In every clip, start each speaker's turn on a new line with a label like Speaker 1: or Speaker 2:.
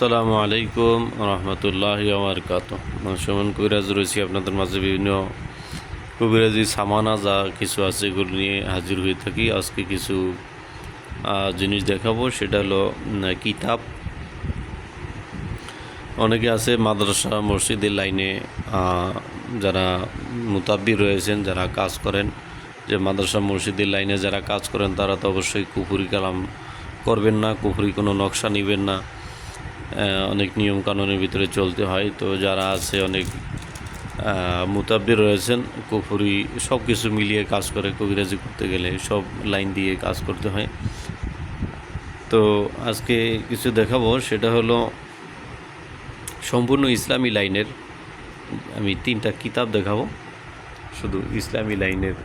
Speaker 1: আসসালামু আলাইকুম রহমতুল্লাহ বরকাত সুমন কবিরাজ রয়েছি আপনাদের মাঝে বিভিন্ন কবিরাজি সামানা, যা কিছু আছে এগুলো নিয়ে হাজির হয়ে থাকি। আজকে কিছু জিনিস দেখাবো, সেটা হলো কিতাব। অনেকে আছে মাদ্রাসা, মসজিদের লাইনে যারা মুতাব্বি রয়েছেন, যারা কাজ করেন। যে মাদ্রাসা, মসজিদের লাইনে যারা কাজ করেন, তারা তো অবশ্যই কুফুরি কালাম করবেন না, কুফুরি কোনো নকশা নেবেন না। অনেক নিয়ম কানুনের ভিতরে চলতে হয়। তো যারা আছে, অনেক মুতাব্বি রয়েছেন, কুফুরি সব কিছু মিলিয়ে কাজ করে কবিরাজি করতে গেলে সব লাইন দিয়ে কাজ করতে হয়। তো আজকে কিছু দেখাবো, সেটা হলো সম্পূর্ণ ইসলামী লাইনের, আমি তিনটা কিতাব দেখাবো। শুধু ইসলামী লাইনের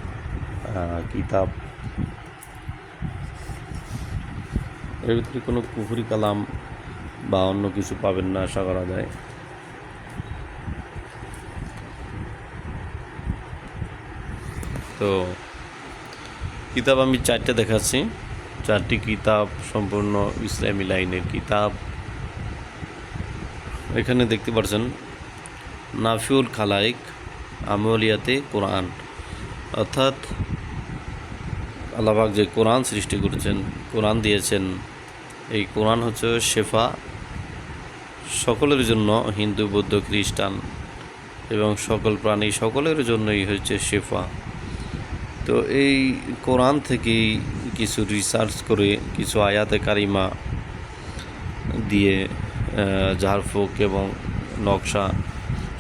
Speaker 1: কিতাব। এর ভিতরে কোনো কুফুরি কালাম বা অন্য কিছু পাবেন না, আশা করা যায়। তো, কিতাব আমি চারটে দেখাচ্ছি। চারটি কিতাব সম্পূর্ণ ইসলামী লাইনের কিতাব। এখানে দেখতে পাচ্ছেন, নাফিউল খালাইক আমলিয়াতে কোরআন। অর্থাৎ আল্লাহবাক যে কোরআন সৃষ্টি করেছেন, কোরআন দিয়েছেন, এই কোরআন হচ্ছে শেফা সকলের জন্য হিন্দু, বৌদ্ধ, খ্রিস্টান এবং সকল প্রাণী সকলের জন্যই হচ্ছে শেফা। তো এই কোরআন থেকেই কিছু রিসার্চ করে, কিছু আয়াতে কারিমা দিয়ে ঝাড়ফুঁক এবং নকশা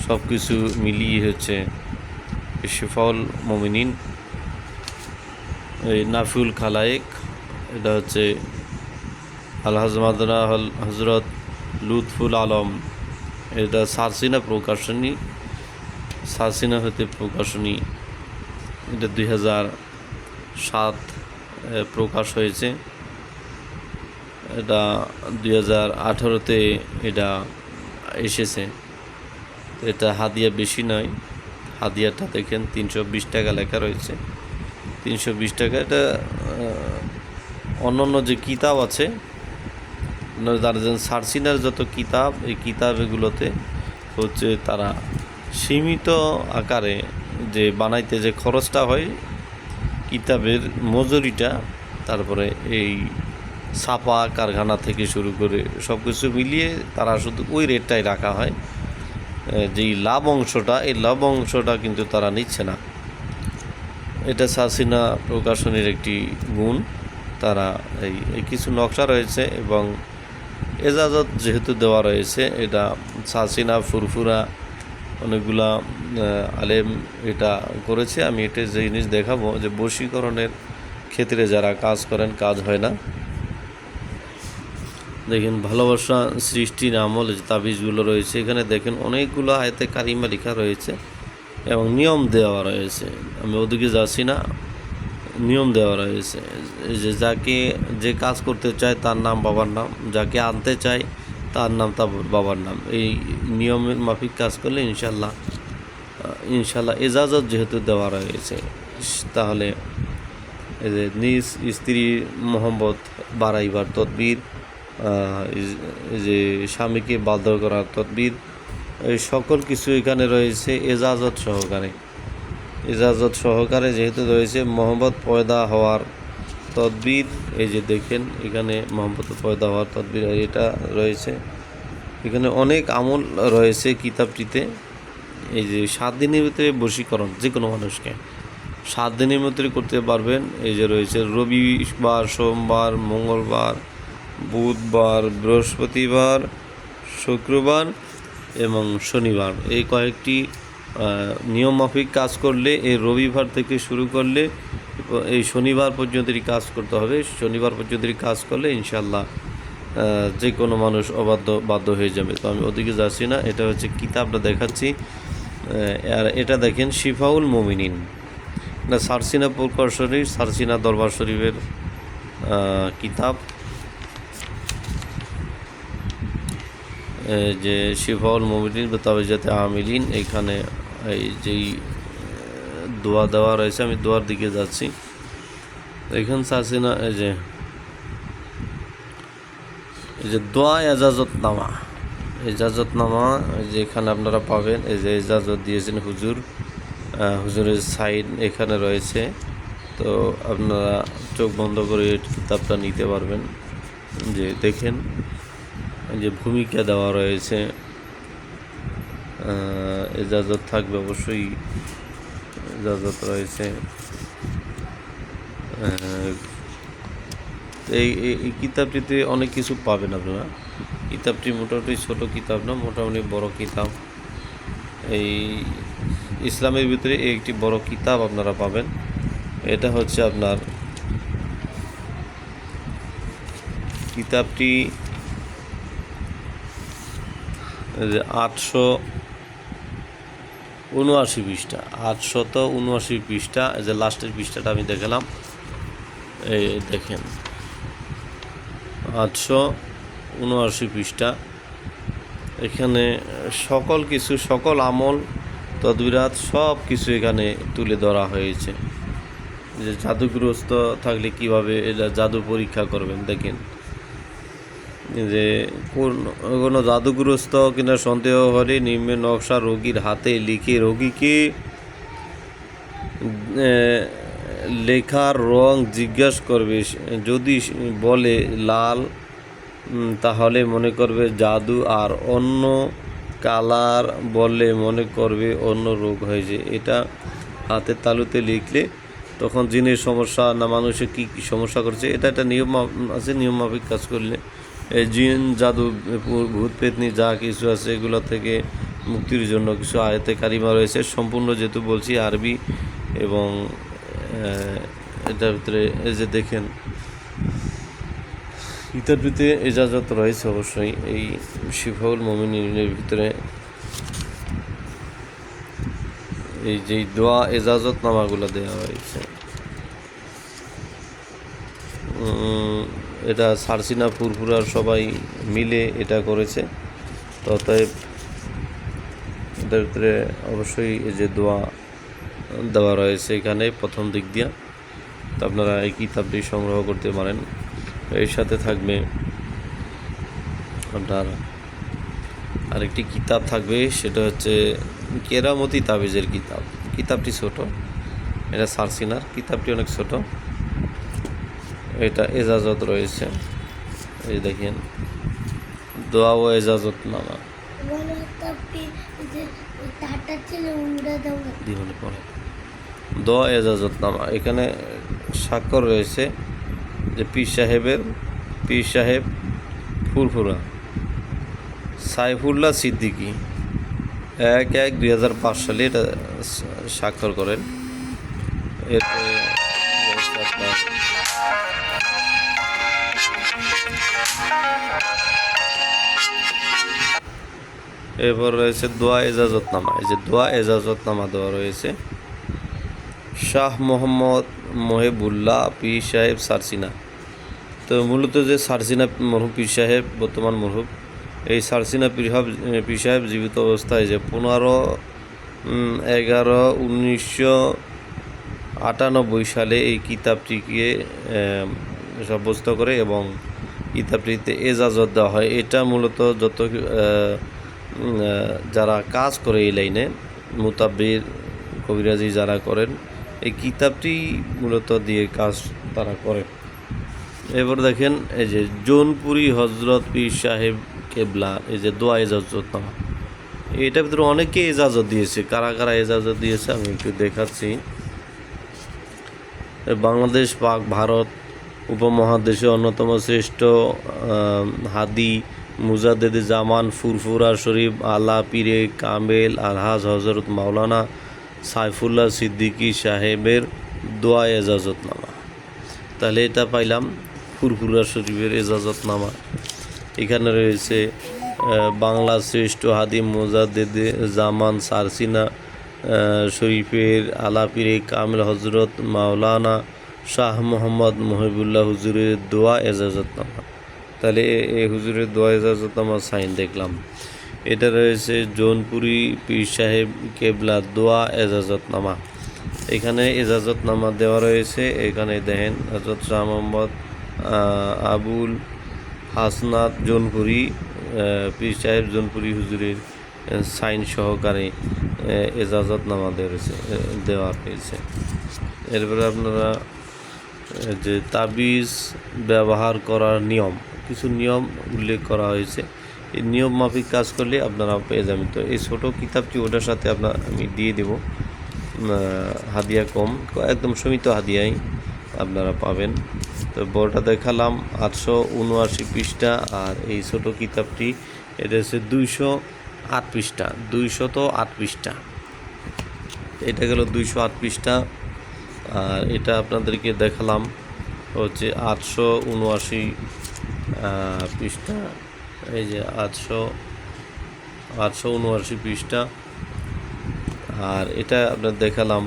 Speaker 1: সব কিছু মিলিয়ে হচ্ছে শেফাউল মমিনিন। এই নাফিউল খালায়েক, এটা হচ্ছে আল হাজমাদনা হজরত লুৎফুল আলম, এটা সারসিনা প্রকাশনী সারসিনা হতে প্রকাশনী, এটা দুই হাজার সাত প্রকাশ হয়েছে। এটা দুই হাজার আঠারোতে এটা এসেছে। এটা হাদিয়া বেশি নয়। হাদিয়াটা দেখেন, তিনশো বিশ টাকা লেখা রয়েছে। তিনশো বিশ টাকা, এটা অন্য অন্য যে কিতাব আছে যে সার্সিনার যত কিতাব, এই কিতাব এগুলোতে হচ্ছে তারা সীমিত আকারে যে বানাইতে যে খরচটা হয়, কিতাবের মজুরিটা, তারপরে এই ছাপা কারখানা থেকে শুরু করে সব কিছু মিলিয়ে তারা শুধু ওই রেটটাই রাখা হয় যেই লাভ অংশটা, এই লাভ অংশটা কিন্তু তারা নিচ্ছে না। এটা সাসিনা প্রকাশনীর একটি গুণ, তারা এই কিছু নকশা রয়েছে এবং এজাজত যেহেতু দেওয়া রয়েছে, এটা সাসিনা, ফুরফুরা অনেকগুলা আলেম এটা করেছে। আমি এটা যে জিনিস দেখাবো যে বশীকরণের ক্ষেত্রে যারা কাজ করেন, কাজ হয় না। দেখেন, ভালোবাসা সৃষ্টির আমল যে তাবিজগুলো রয়েছে, এখানে দেখেন অনেকগুলো আয়তে কারিমা লেখা রয়েছে এবং নিয়ম দেওয়া রয়েছে। আমি ওদিকে যাচ্ছি না। নিয়ম দেওয়া রয়েছে যে যাকে যে কাজ করতে চায় তার নাম বাবার নাম, যাকে আনতে চায় তার নাম তার বাবার নাম। এই নিয়মের মাফিক কাজ করলে ইনশাল্লাহ ইনশাল্লাহ এজাজত যেহেতু দেওয়া রয়েছে, তাহলে যে নিজ স্ত্রী মোহাম্মদ বাড়াইবার তদবির যে স্বামীকে বাধ্য করার তদবির সকল কিছু এখানে রয়েছে এজাজত সহকারে। ইজাজত সহকারে যেহেতু রয়েছে, মোহাম্মদ পয়দা হওয়ার তদবির, এই যে দেখেন এখানে মোহাম্মদ পয়দা হওয়ার তদবির, এটা রয়েছে। এখানে অনেক আমল রয়েছে কিতাবটিতে। এই যে সাত দিনের ভিতরে বশীকরণ যে কোনো মানুষকে সাত দিনের ভিতরে করতে পারবেন। এই যে রয়েছে রবিবার, সোমবার, মঙ্গলবার, বুধবার, বৃহস্পতিবার, শুক্রবার এবং শনিবার। এই কয়েকটি আহ, নিয়মমাফিক কাজ করলে এই রবিবার থেকে শুরু করলে এই শনিবার পর্যন্তই কাজ করতে হবে। শনিবার পর্যন্তই কাজ করলে ইনশাল্লাহ যে কোনো মানুষ অবাধ্য বাধ্য হয়ে যাবে। তো আমি ওদিকে যাচ্ছি না এটা হচ্ছে কিতাবটা দেখাচ্ছি। আর এটা দেখেন শিফাউল মোমিনিন। না সারসিনা প্রকাশনী সারসিনা দরবার শরীফের কিতাব। যে শিফাউল মোমিনিন বেতাবেজাতে আমিলিন এখানে এই যেই দোয়া দেওয়া রয়েছে, আমি দোয়ার দিকে যাচ্ছি। এখান না এই যে এই যে দোয়া এজাজতনামা। এই যে এখানে আপনারা পাবেন, এই যে এজাজত দিয়েছেন হুজুর হুজুরের সাইড এখানে রয়েছে। তো আপনারা চোখ বন্ধ করে কিতাবটা নিতে পারবেন। যে দেখেন যে ভূমিকা দেওয়া রয়েছে। এজাজত থাকবে অবশ্যই এজাজত রয়েছে। এই, এই- কিতাবটিতে অনেক কিছু পাবেন আপনারা। কিতাবটি মোটামুটি ছোট কিতাব না, মোটামুটি বড় কিতাব। এই ইসলামের ভিতরে একটি বড় কিতাব আপনারা পাবেন। এটা হচ্ছে আপনার কিতাবটি আটশো উনআশি পৃষ্ঠা, আটশত উনআশি পৃষ্ঠা, এই যে লাস্টের পৃষ্ঠাটা আমি দেখালাম, এই দেখেন, আটশো উনআশি পৃষ্ঠা, এখানে সকল কিছু, সকল আমল, তদবিরাত, সব কিছু এখানে তুলে ধরা হয়েছে। যে জাদুগ্রস্ত থাকলে কীভাবে এটা জাদু পরীক্ষা করবেন, দেখেন। যে কোন জাদুগ্রস্ত কিনা সন্দেহ হলে নিম্নে নকশা রোগীর হাতে লিখে রোগীকে লেখার রং জিজ্ঞাসা করবে। যদি বলে লাল তাহলে মনে করবে জাদু আর অন্য কালার বললে মনে করবে অন্য রোগ হয়েছে। এটা হাতের তালুতে লিখলে তখন জিনের সমস্যা না মানুষের কী কী সমস্যা করছে, এটা একটা নিয়ম, আছে নিয়ম মাফিক কাজ করলে। জিন, জাদু ভূত, পেতনি, যা কিছু আছে এগুলো থেকে মুক্তির জন্য কিছু আয়তে কারিমা রয়েছে। সম্পূর্ণ যেহেতু বলছি আরবি এবং এটার ভিতরে এই যে দেখেন ইতারবিতে এজাজত রয়েছে অবশ্যই এই শিফাউল মমিনের ভিতরে। এই যে দোয়া এজাজত নামাগুলো দেওয়া হয়েছে। এটা সারসিনা, ফুরফুরার সবাই মিলে এটা করেছে। অতএব এটার ভিতরে অবশ্যই যে দোয়া দেওয়া রয়েছে এখানে প্রথম দিক দিয়া। তো আপনারা এই কিতাবটি সংগ্রহ করতে পারেন। এর সাথে থাকবে আপনার আরেকটি কিতাব থাকবে, সেটা হচ্ছে কেরামতি তাবিজের কিতাব। কিতাবটি ছোট, এটা সারসিনার। কিতাবটি অনেক ছোট। এটা এজাজত রয়েছে। এই দেখেন দোয়া ও এজাজত নামা দোয়া এজাজত নামা। এখানে স্বাক্ষর রয়েছে যে পীর সাহেবের, পীর সাহেব ফুরফুরা। সাইফুল্লাহ সিদ্দিকী এক এক দুই হাজার পাঁচ সালে এটা স্বাক্ষর করেন। এরপরে এরপর রয়েছে দোয়া এজাজতনামা এই যে দোয়া এজাজতনামা দেওয়া রয়েছে। শাহ মোহাম্মদ মহেবুল্লাহ পীর সাহেব সারসিনা। তো মূলত যে সারসিনা মরহুম পীর সাহেব, বর্তমান মরহুম, এই সারসিনা পীর পীর সাহেব জীবিত অবস্থায় যে পনেরো এগারো, উনিশশো আটানব্বই সালে এই কিতাবটিকে সাব্যস্ত করে এবং কিতাবটিতে এজাজত দেওয়া হয়। এটা মূলত যত যারা কাজ করে এই লাইনে, মুতাব্বির, কবিরাজি যারা করেন, এই কিতাবটি মূলত দিয়ে কাজ তারা করেন এবার দেখেন, এই যে জৌনপুরি হজরত পীর সাহেব কেবলা, এই যে দোয়া এজাজত এটার ভিতরে অনেকে এজাজত দিয়েছে। কারা কারা এজাজত দিয়েছে আমি একটু দেখাচ্ছি। বাংলাদেশ, পাক, ভারত উপমহাদেশে অন্যতম শ্রেষ্ঠ হাদি, মুজাদ্দেদ জামান, ফুরফুরা শরীফ আলা পীরে কামেল, আলহাজ হজরত মাওলানা সাইফুল্লাহ সিদ্দিকী সাহেবের দোয়া এজাজতনামা। তাহলে এটা পাইলাম ফুরফুরা শরীফের এজাজতনামা। এখানে রয়েছে বাংলা শ্রেষ্ঠ হাদিম মোজাদ্দেদে জামান, সারসিনা শরীফের আলাপিরে কামিল হজরত মাওলানা শাহ মোহাম্মদ মহিবুল্লাহ হুজুরের দোয়া এজাজতনামা। তাহলে এই হুজুরের দোয়া এজাজতনামা সাইন দেখলাম। এটা রয়েছে জৌনপুরি পীর সাহেব কেবলা দোয়া এজাজতনামা। এখানে এজাজতনামা দেওয়া রয়েছে। এখানে দেখেন হজরত শাহ মোহাম্মদ আবুল হাসনাত জোনপুরি পীর সাহেব জোনপুরি হুজুরের সাইন সহকারে এজাজতনামা দেওয়া আহ, দেওয়া হয়েছে এরপরে আপনারা যে তাবিজ ব্যবহার করার নিয়ম, কিছু নিয়ম উল্লেখ করা হয়েছে। এই নিয়ম মাফিক কাজ করলে আপনারা পেয়ে যাবেন। তো এই ছোটো কিতাবটি ওটার সাথে আপনার আমি দিয়ে দেব। হাদিয়া কম, একদম সীমিত হাদিয়াই আপনারা পাবেন। তো বড়টা দেখালাম, আটশো উনআশি পৃষ্ঠা, আর এই ছোটো কিতাবটি, এটা হচ্ছে দুইশো আট পৃষ্ঠা, দুইশত আট পৃষ্ঠা। এটা গেল দুইশো আট পৃষ্ঠা। আর এটা আপনাদেরকে দেখালাম হচ্ছে আটশো উনআশি পৃষ্ঠা, এই যে আটশো আটশো উনআশি পৃষ্ঠা। আর এটা আপনার দেখালাম,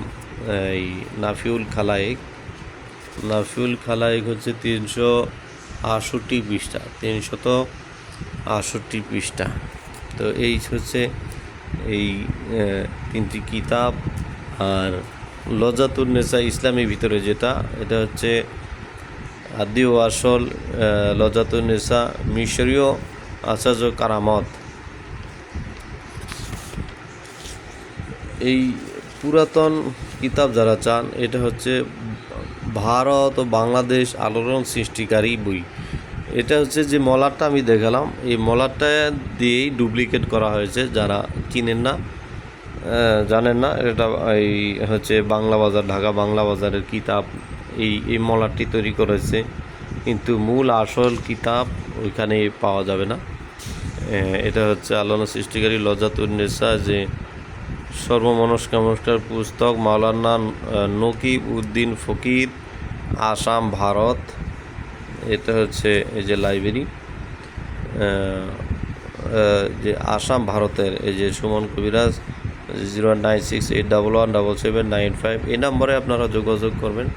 Speaker 1: এই নাফিউল খালায়েক। নাফিউল খালায়েক হচ্ছে তিনশো আটষট্টি পৃষ্ঠা, তিনশত আটষট্টি পৃষ্ঠা। তো এই হচ্ছে এই তিনটি কিতাব। আর লজাতুন নেসা ইসলামের ভিতরে যেটা এটা হচ্ছে আদি ও আসল আহ, লজাতুন নেসা মিশরীয় আচার্য কারামত। এই পুরাতন কিতাব যারা চান এটা হচ্ছে ভারত ও বাংলাদেশ আলোড়ন সৃষ্টিকারী বই। এটা হচ্ছে যে মলারটা আমি দেখালাম এই মলারটা দিয়েই ডুপ্লিকেট করা হয়েছে যারা চিনেন না। জানেন না, এটা এই হচ্ছে বাংলা বাজার, ঢাকা বাংলা বাজারের কিতাব। এই এই মলারটি তৈরি করেছে, কিন্তু মূল আসল কিতাব ওইখানে পাওয়া যাবে না। এটা হচ্ছে আলোড়ন সৃষ্টিকারী লজাতুন্নেসা যে সর্বমনস্কামস্কার পুস্তক, মাওলানা নকিব উদ্দিন ফকির, আসাম, ভারত। এটা হচ্ছে এই যে লাইব্রেরি। যে আসাম, ভারতের, এই যে Suman Kabiraj zero nine six eight double one double seven nine five এই নম্বরে আপনারা যোগাযোগ করবেন।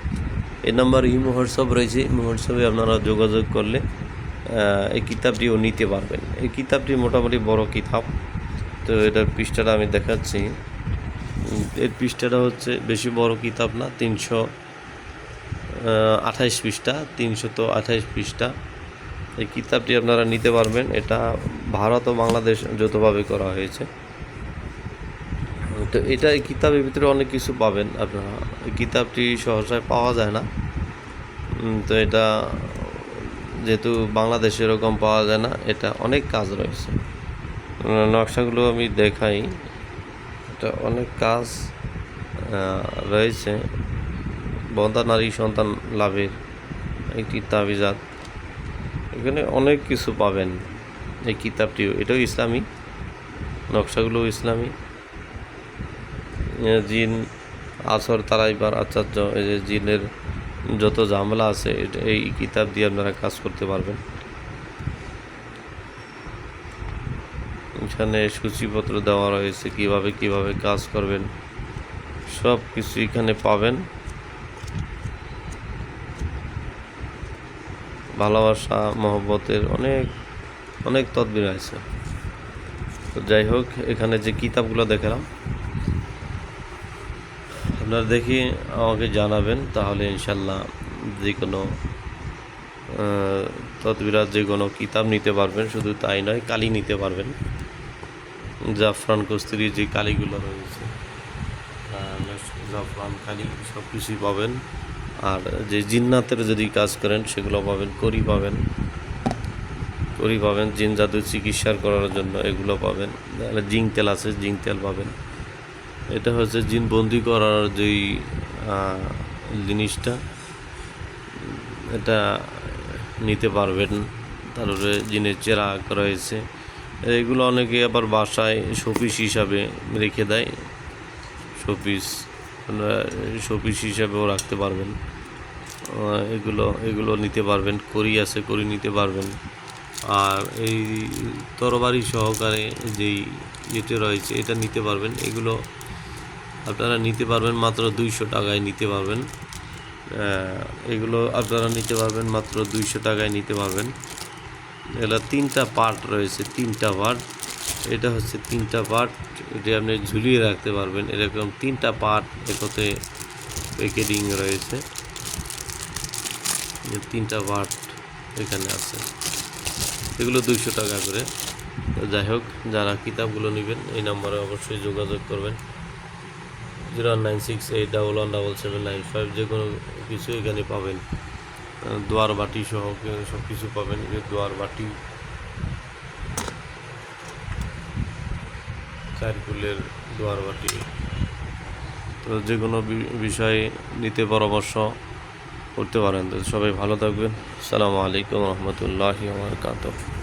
Speaker 1: এই নম্বর ইমো হোয়াটসঅ্যাপ রয়েছে। ইমো হোয়াটসঅ্যাপে আপনারা যোগাযোগ করলে এই কিতাবটিও নিতে পারবেন। এই কিতাবটি মোটামুটি বড় কিতাব। তো এটার পৃষ্ঠাটা আমি দেখাচ্ছি। এর পৃষ্ঠাটা হচ্ছে বেশি বড় কিতাব না, তিনশো আঠাইশ পৃষ্ঠা তিনশত আঠাইশ পৃষ্ঠা। এই কিতাবটি আপনারা নিতে পারবেন। এটা ভারত ও বাংলাদেশ যৌথভাবে করা হয়েছে। তো এটা এই কিতাবের ভিতরে অনেক কিছু পাবেন আপনারা। এই কিতাবটি সহসায় পাওয়া যায় না। তো এটা যেহেতু বাংলাদেশে এরকম পাওয়া যায় না, এটা অনেক কাজ রয়েছে। নকশাগুলো আমি দেখাই। এটা অনেক কাজ রয়েছে। বন্দা নারী সন্তান লাভের একটি তাবিজাত। এখানে অনেক কিছু পাবেন। এই কিতাবটিও, এটাও ইসলামী, নকশাগুলোও ইসলামী। জিন, আসর, তারাইবার, আচার্য, এই যে জিনের যত ঝামেলা আছে এই কিতাব দিয়ে আপনারা কাজ করতে পারবেন। এখানে সূচিপত্র দেওয়া রয়েছে, কীভাবে কীভাবে কাজ করবেন, সব কিছু এখানে পাবেন। ভালোবাসা, মহব্বতের অনেক অনেক তদবির আছে। তো যাই হোক, এখানে যে কিতাবগুলো দেখালাম আপনারা দেখি আমাকে জানাবেন তাহলে ইনশাল্লাহ যে কোনো আহ, তদবিরাত যে কোনো কিতাব নিতে পারবেন শুধু তাই নয় কালি নিতে পারবেন। জাফরান কস্তুরির যে কালিগুলো রয়েছে জাফরান কালি সব কিছুই পাবেন। আর যে জিন্নাতের যদি কাজ করেন সেগুলো পাবেন করি পাবেন। করি পাবেন জিন জাদু চিকিৎসার করার জন্য এগুলো পাবেন। জিঙ্ক তেল আছে জিঙ্ক তেল পাবেন। এটা হচ্ছে জিন বন্দি করার যেই জিনিসটা। এটা নিতে পারবেন। তারপরে জিনের চেরাগ রয়েছে। এগুলো অনেকে আবার বাসায় শোপিস হিসাবে রেখে দেয়। শোপিস শোপিস হিসাবেও রাখতে পারবেন। এগুলো এগুলো নিতে পারবেন। করি আছে করি নিতে পারবেন। আর এই তরবারি সহকারে যেই যেটা রয়েছে, এটা নিতে পারবেন। এগুলো আপনারা নিতে পারবেন মাত্র দুইশো টাকায় নিতে পারবেন। এগুলো আপনারা নিতে পারবেন মাত্র দুইশো টাকায় নিতে পারবেন। এগুলো তিনটা পার্ট রয়েছে, তিনটা পার্ট। এটা হচ্ছে তিনটা পার্ট, এটা আপনি ঝুলিয়ে রাখতে পারবেন। এরকম তিনটা পার্ট একতে প্যাকেটিং রয়েছে। তিনটা পার্ট এখানে আছে। এগুলো দুইশো টাকা করে। যাই হোক, যারা কিতাবগুলো নেবেন, এই নাম্বারে অবশ্যই যোগাযোগ করবেন। Zero nine six eight double one double seven nine five যে কোনো কিছু এখানে পাবেন। দোয়ার বাটি সহ সব কিছু পাবেন দোয়ার বাটি। চারকুলের দোয়ার বাটি। তো যে কোনো বিষয়ে নিতে পরামর্শ করতে পারেন। তো সবাই ভালো থাকবেন। সালামু আলাইকুম রহমতুল্লাহি ওবরাকাতুহু